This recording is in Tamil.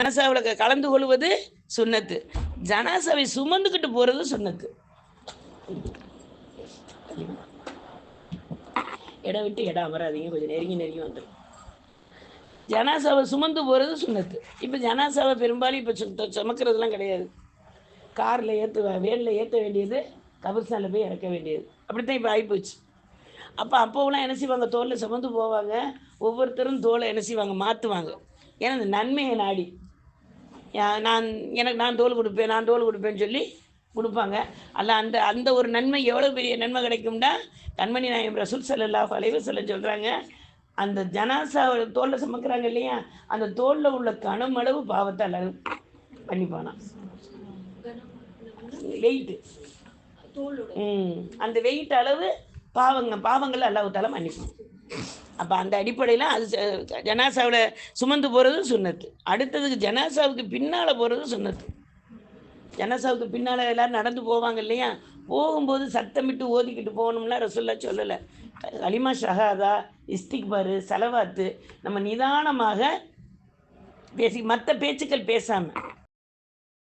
ஜனாசாவில் கலந்து கொள்வது சுன்னத்து ஜனாசாவை சுமந்துக்கிட்டு போகிறது சுன்னத்து இடம் விட்டு இடம் அமராதீங்க. கொஞ்சம் நெருங்கி நெருங்கி வந்துடும் ஜனாசாவை சுமந்து போகிறது சுன்னத்து இப்போ ஜனாசாவை பெரும்பாலும் இப்போ சு சுமக்கிறதுலாம் கிடையாது. காரில் ஏற்று வேனில் ஏற்ற வேண்டியது கபர்ஸ்தானில் போய் இறக்க வேண்டியது. அப்படித்தான் இப்போ ஆகிப்போச்சு அப்போ அப்போவெல்லாம் என்ன செய்வாங்க? தோளில் சுமந்து போவாங்க. ஒவ்வொருத்தரும் தோலை என்ன செய்வாங்க? மாற்றுவாங்க ஏன்னா இந்த நன்மையை நாடி. நான் எனக்கு நான் தோல் கொடுப்பேன் நான் தோல் கொடுப்பேன்னு சொல்லி கொடுப்பாங்க அல்ல அந்த அந்த ஒரு நன்மை எவ்வளோ பெரிய நன்மை கிடைக்கும்னா கண்மணி நாயம் ரசூல் ஸல்லல்லாஹு அலைஹி வஸல்லம் சொல்கிறாங்க அந்த ஜனாசா தோலில் சுமக்கிறாங்க இல்லையா அந்த தோலில் உள்ள கனமளவு பாவத்தை அல்ல பண்ணிப்பானா. வெயிட்டு. ம் அந்த வெயிட் அளவு பாவங்க பாவங்கள் அல்லாஹ்தால மன்னிப்பான். அப்போ அந்த அடிப்படையில் அது ச- ஜனாசாவில் சுமந்து போகிறது சுன்னத்து அடுத்ததுக்கு ஜனாசாவுக்கு பின்னால் போகிறது சுன்னத்து ஜனாசாவுக்கு பின்னால் எல்லாரும் நடந்து போவாங்க இல்லையா? போகும்போது சத்தமிட்டு ஓதிக்கிட்டு போகணும்னா ரசுல்லா சொல்லலை. அலிமா ஷஹாதா இஸ்திக்பாரு செலவாத்து நம்ம நிதானமாக பேசி மற்ற பேச்சுக்கள் பேசாமல்